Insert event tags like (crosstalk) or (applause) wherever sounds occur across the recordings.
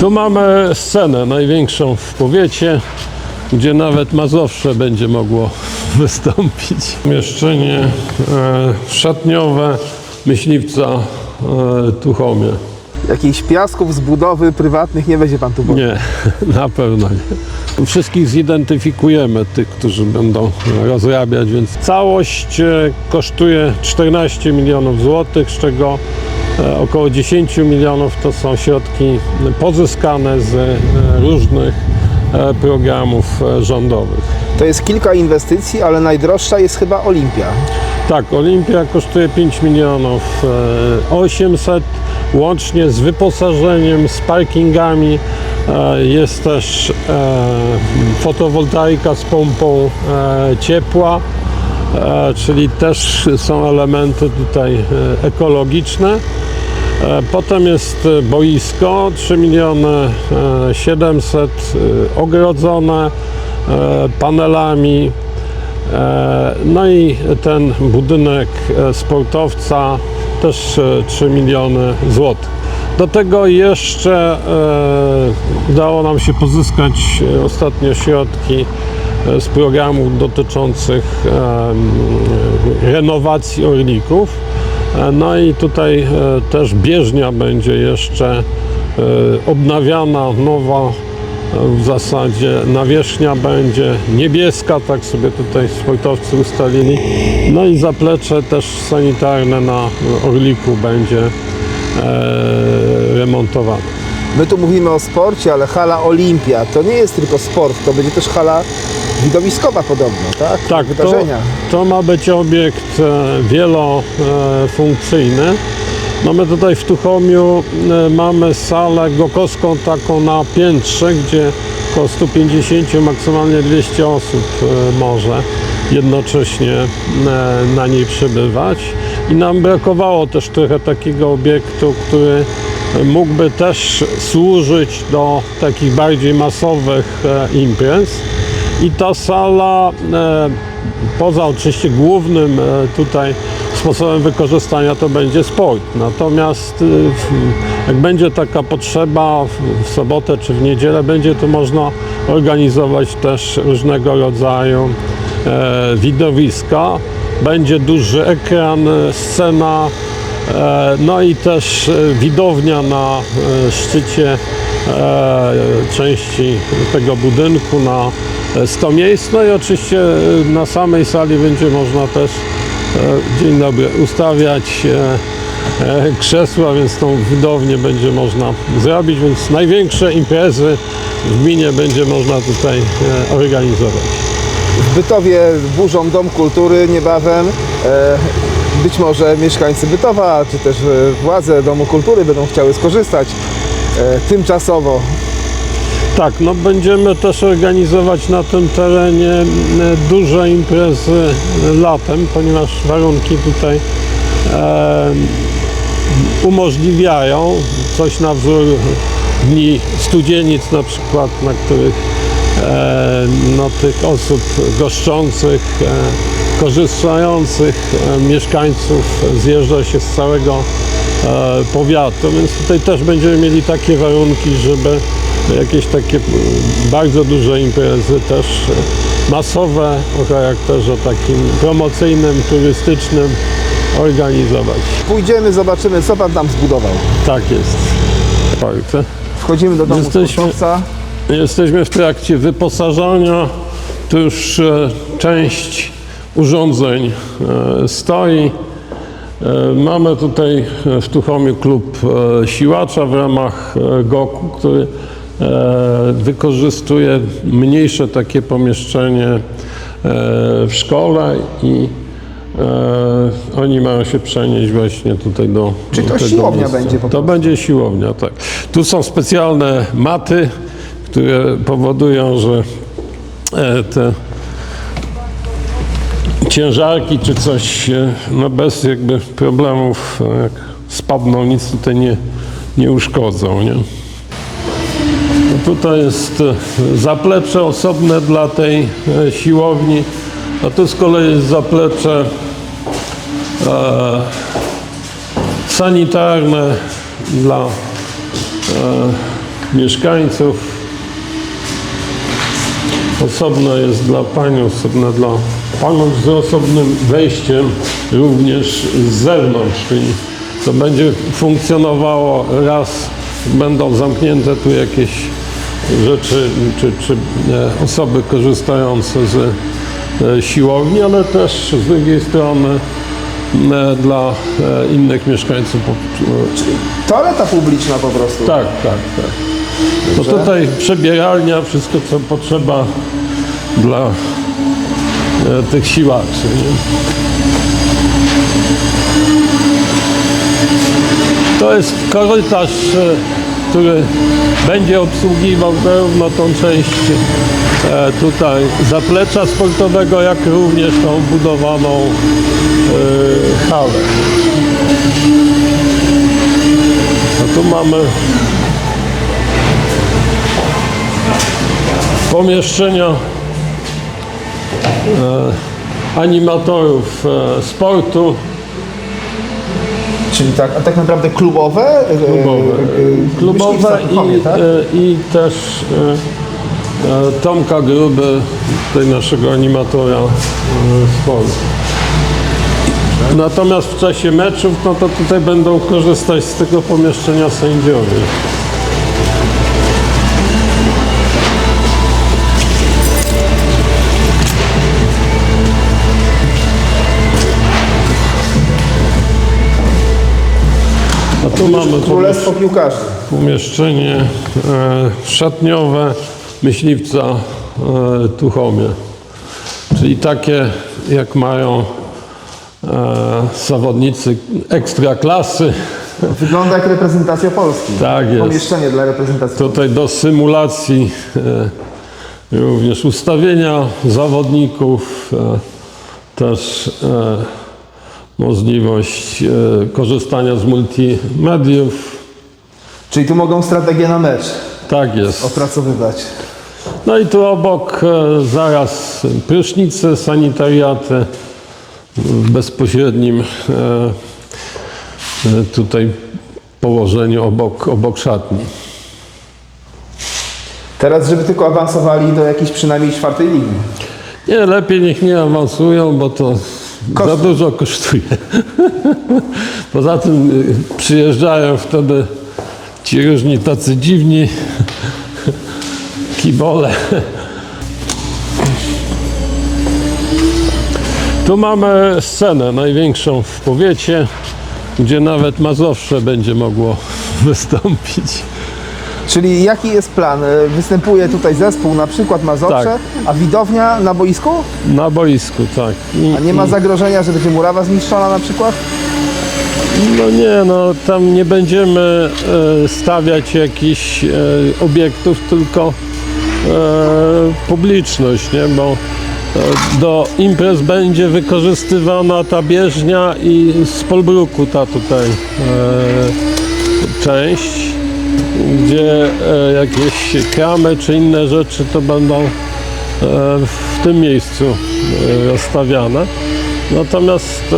Tu mamy scenę największą w powiecie, gdzie nawet Mazowsze będzie mogło (laughs) wystąpić. Mieszczenie e, szatniowe myśliwca e, Tuchomie. Jakichś piasków z budowy prywatnych nie będzie pan tu. Nie, (laughs) na pewno nie. Wszystkich zidentyfikujemy, tych, którzy będą rozrabiać, więc całość e, kosztuje 14 milionów złotych, z czego około 10 milionów to są środki pozyskane z e, różnych e, programów e, rządowych. To jest kilka inwestycji, ale najdroższa jest chyba Olimpia. Tak, Olimpia kosztuje 5 milionów e, 800 łącznie z wyposażeniem, z parkingami. E, Jest też e, fotowoltaika z pompą e, ciepła, e, czyli też są elementy tutaj e, ekologiczne. E, Potem jest e, boisko 3 miliony e, 700 e, ogrodzone panelami. No i ten budynek sportowca też e, 3 miliony złotych. Do tego jeszcze udało nam się pozyskać ostatnio środki z programów dotyczących e, renowacji orlików. E, No i tutaj e, też bieżnia będzie jeszcze e, odnawiana, nowa, w zasadzie nawierzchnia będzie niebieska, tak sobie tutaj sportowcy ustalili. No i zaplecze też sanitarne na Orliku będzie e, remontowane. My tu mówimy o sporcie, ale hala Olimpia to nie jest tylko sport, to będzie też hala widowiskowa podobno, tak? Tak, to, to ma być obiekt e, wielofunkcyjny. No my tutaj w Tuchomiu e, mamy salę gokowską taką na piętrze, gdzie około 150, maksymalnie 200 osób e, może jednocześnie na niej przebywać. I nam brakowało też trochę takiego obiektu, który mógłby też służyć do takich bardziej masowych e, imprez. I ta sala, e, poza oczywiście głównym e, tutaj sposobem wykorzystania, to będzie sport. Natomiast jak będzie taka potrzeba w, sobotę czy w niedzielę, będzie tu można organizować też różnego rodzaju widowiska. Będzie duży ekran, scena, No i też e, widownia na e, szczycie e, części tego budynku na e, 100 miejsc. No i oczywiście e, na samej sali będzie można też, e, dzień dobry, ustawiać e, e, krzesła, więc tą widownię będzie można zrobić, więc największe imprezy w gminie będzie można tutaj e, organizować. W Bytowie burzą Dom Kultury niebawem. Być może mieszkańcy Bytowa, czy też e, władze Domu Kultury będą chciały skorzystać e, tymczasowo. Tak, no będziemy też organizować na tym terenie duże imprezy latem, ponieważ warunki tutaj e, umożliwiają coś na wzór dni studzienic na przykład, na których e, no, tych osób goszczących, e, korzystających e, mieszkańców zjeżdża się z całego e, powiatu, więc tutaj też będziemy mieli takie warunki, żeby jakieś takie bardzo duże imprezy też e, masowe o charakterze takim promocyjnym, turystycznym organizować. Pójdziemy, zobaczymy, co pan tam zbudował. Tak jest. Bardzo. Wchodzimy do domu Jesteśmy- sportowca. Jesteśmy w trakcie wyposażania. Tu już część urządzeń e, stoi. E, Mamy tutaj w Tuchomiu klub e, siłacza w ramach GOK-u, który wykorzystuje mniejsze takie pomieszczenie w szkole i e, oni mają się przenieść właśnie tutaj do Czy to siłownia miejsca. będzie po To będzie siłownia, tak. Tu są specjalne maty, które powodują, że te ciężarki czy coś e, no bez jakby problemów e, jak spadną, nic tutaj nie, nie uszkodzą, nie? No tutaj jest e, zaplecze osobne dla tej siłowni, a tu z kolei jest zaplecze e, sanitarne dla e, mieszkańców. Osobna jest dla pań, osobna dla panów z osobnym wejściem również z zewnątrz, czyli to będzie funkcjonowało raz, będą zamknięte tu jakieś rzeczy, czy, czy e, osoby korzystające z e, siłowni, ale też z drugiej strony e, dla innych mieszkańców. po- Toaleta publiczna po prostu. Tak, tak, tak. No tutaj przebieralnia, wszystko co potrzeba dla tych siłaczy. To jest korytarz, e, który będzie obsługiwał zarówno tą część e, tutaj zaplecza sportowego, jak również tą budowaną e, halę. A tu mamy pomieszczenia e, animatorów e, sportu. Czyli tak, a tak naprawdę klubowe? e, Klubowe, e, klubowe i, tak? e, i też e, e, Tomka Gruby, tutaj naszego animatora e, sportu. Natomiast w czasie meczów, no to tutaj będą korzystać z tego pomieszczenia sędziowie. Tu mamy Królestwo piłkarzy. pomieszczenie e, szatniowe myśliwca e, Tuchomie. Czyli takie jak mają e, zawodnicy ekstraklasy. Wygląda jak reprezentacja Polski. Tak jest. Pomieszczenie dla reprezentacji Tutaj do symulacji e, również ustawienia zawodników, e, też e, możliwość e, korzystania z multimediów. Czyli tu mogą strategię na mecz Tak jest. opracowywać. No i tu obok e, zaraz prysznice, sanitariaty w bezpośrednim e, tutaj położeniu obok, obok szatni. Teraz, żeby tylko awansowali do jakiejś przynajmniej czwartej ligi. Nie, lepiej niech nie awansują, bo to Za dużo kosztuje. (laughs) Poza tym y, przyjeżdżają wtedy ci różni tacy dziwni (laughs) kibole. Tu mamy scenę największą w powiecie, gdzie nawet Mazowsze będzie mogło (laughs) wystąpić. Czyli jaki jest plan? E, Występuje tutaj zespół, na przykład Mazowsze, Tak. a widownia na boisku? Na boisku, tak. I, A nie ma zagrożenia, że będzie murawa zniszczona na przykład? No nie, no tam nie będziemy e, stawiać jakichś e, obiektów, tylko e, publiczność, nie? Bo do imprez będzie wykorzystywana ta bieżnia i z Polbruku ta tutaj e, część, gdzie e, jakieś kramy czy inne rzeczy to będą e, w tym miejscu e, rozstawiane. Natomiast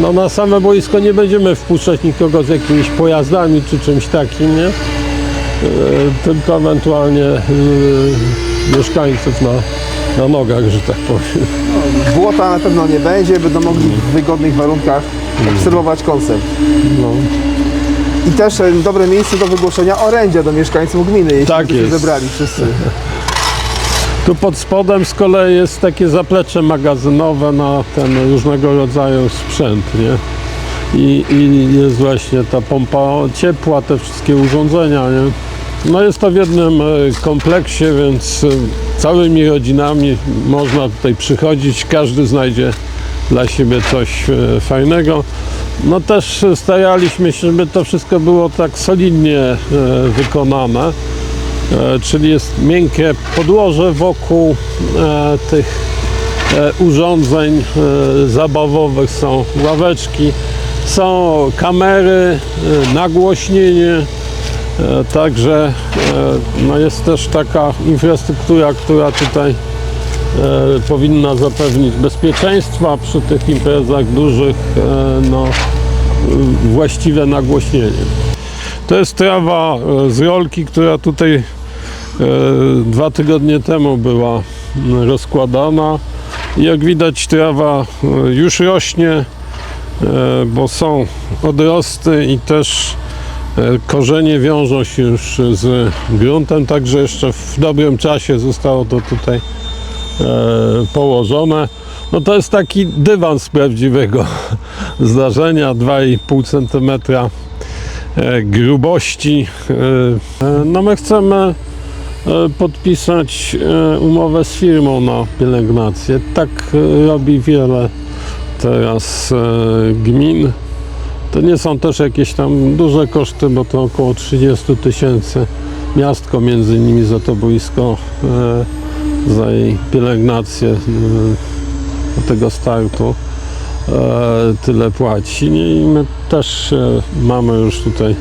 no, na same boisko nie będziemy wpuszczać nikogo z jakimiś pojazdami czy czymś takim, nie? Tylko ewentualnie mieszkańców na, na nogach, że tak powiem. Błota na pewno nie będzie, będą mogli w wygodnych warunkach obserwować koncert. No. I też e, dobre miejsce do wygłoszenia orędzia do mieszkańców gminy, jeśli Tak by się jest. zebrali wszyscy. (laughs) Tu pod spodem z kolei jest takie zaplecze magazynowe na ten różnego rodzaju sprzęt, nie? I, I jest właśnie ta pompa ciepła, te wszystkie urządzenia, nie? No jest to w jednym e, kompleksie, więc e, całymi rodzinami można tutaj przychodzić, każdy znajdzie dla siebie coś e, fajnego. No też staraliśmy się, żeby to wszystko było tak solidnie e, wykonane. E, czyli jest miękkie podłoże wokół e, tych urządzeń zabawowych, są ławeczki, są kamery, nagłośnienie, także no jest też taka infrastruktura, która tutaj powinna zapewnić bezpieczeństwa przy tych imprezach dużych, e, no, właściwe nagłośnienie. To jest trawa e, z rolki, która tutaj e, dwa tygodnie temu była rozkładana. Jak widać trawa e, już rośnie, e, bo są odrosty i też e, korzenie wiążą się już z gruntem, także jeszcze w dobrym czasie zostało to tutaj e, położone. No to jest taki dywan z prawdziwego (laughs) zdarzenia, 2,5 cm e, grubości. E, e, No my chcemy e, podpisać e, umowę z firmą na pielęgnację. Tak e, robi wiele teraz e, gmin. To nie są też jakieś tam duże koszty, bo to około 30 tysięcy. Miastko między innymi za to boisko e, za jej pielęgnację e, do tego startu e, tyle płaci. I my też e, mamy już tutaj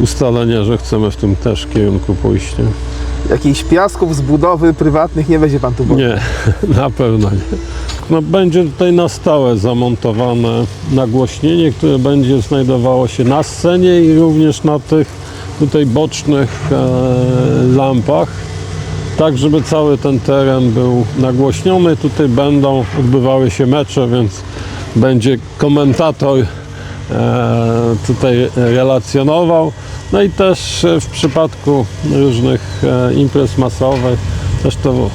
ustalenia, że chcemy w tym też kierunku pójść. Nie? Jakichś piasków z budowy prywatnych nie będzie pan tu woził. Nie, (laughs) na pewno nie. No, będzie tutaj na stałe zamontowane nagłośnienie, które będzie znajdowało się na scenie i również na tych tutaj bocznych e, lampach, tak żeby cały ten teren był nagłośniony. Tutaj będą odbywały się mecze, więc będzie komentator e, tutaj relacjonował. No i też e, w przypadku różnych e, imprez masowych też to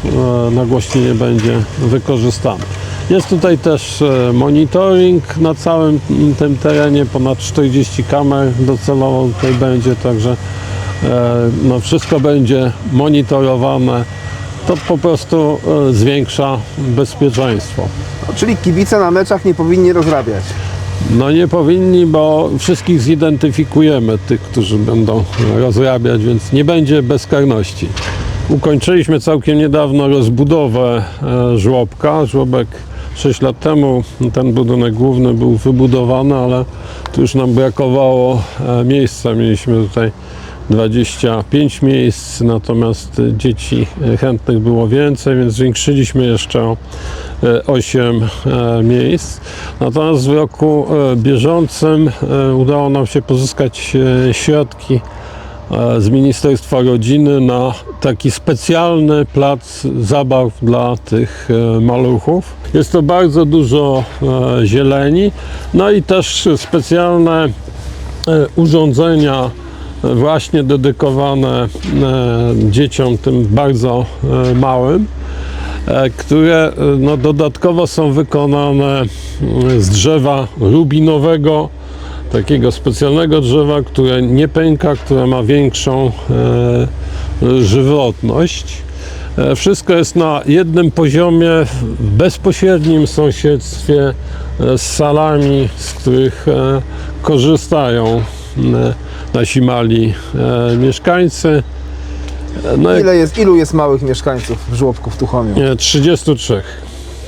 nagłośnienie będzie wykorzystane. Jest tutaj też monitoring na całym tym terenie, ponad 40 kamer docelowo tutaj będzie, także no wszystko będzie monitorowane. To po prostu e, zwiększa bezpieczeństwo. Czyli kibice na meczach nie powinni rozrabiać. No nie powinni, bo wszystkich zidentyfikujemy, tych, którzy będą rozrabiać, więc nie będzie bezkarności. Ukończyliśmy całkiem niedawno rozbudowę e, żłobka. Żłobek 6 lat temu, ten budynek główny był wybudowany, ale tu już nam brakowało e, miejsca. Mieliśmy tutaj 25 miejsc, natomiast dzieci chętnych było więcej, więc zwiększyliśmy jeszcze o e, 8 e, miejsc. Natomiast w roku e, bieżącym udało nam się pozyskać środki z Ministerstwa Rodziny na taki specjalny plac zabaw dla tych maluchów. Jest to bardzo dużo zieleni, no i też specjalne urządzenia właśnie dedykowane e, dzieciom tym bardzo e, małym, e, które no, dodatkowo są wykonane z drzewa rubinowego, takiego specjalnego drzewa, które nie pęka, które ma większą żywotność. Wszystko jest na jednym poziomie, w bezpośrednim sąsiedztwie z salami, z których korzystają nasi mali e, mieszkańcy. No Ile jest, ilu jest małych mieszkańców w żłobku w Tuchomiu? e, 33.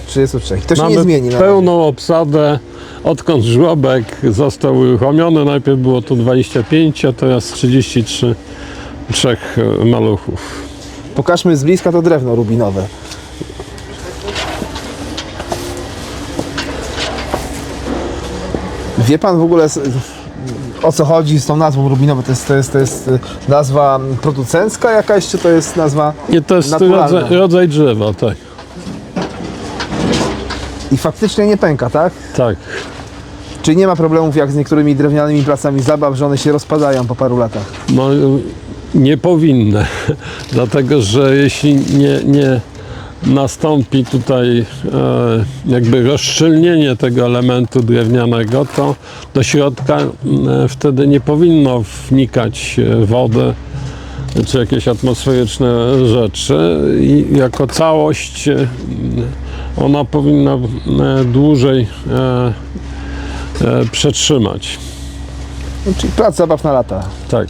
33. To się Mamy nie zmieni. Na pełną obsadę, odkąd żłobek został uruchomiony. Najpierw było to 25, a teraz 33 trzech e, maluchów. Pokażmy z bliska to drewno rubinowe. Wie pan w ogóle s- o co chodzi z tą nazwą rubinowe? To jest, to jest, to jest y, nazwa producencka jakaś, czy to jest nazwa I to jest naturalna? rodzaj, rodzaj drzewa, tak. I faktycznie nie pęka, tak? Tak. Czyli nie ma problemów jak z niektórymi drewnianymi placami zabaw, że one się rozpadają po paru latach. No, nie powinny, (laughs) dlatego że jeśli nie, nie nastąpi tutaj e, jakby rozszczelnienie tego elementu drewnianego, to do środka wtedy nie powinno wnikać wody czy jakieś atmosferyczne rzeczy i jako całość e, ona powinna dłużej e, przetrzymać. Czyli plac zabaw na lata. Tak.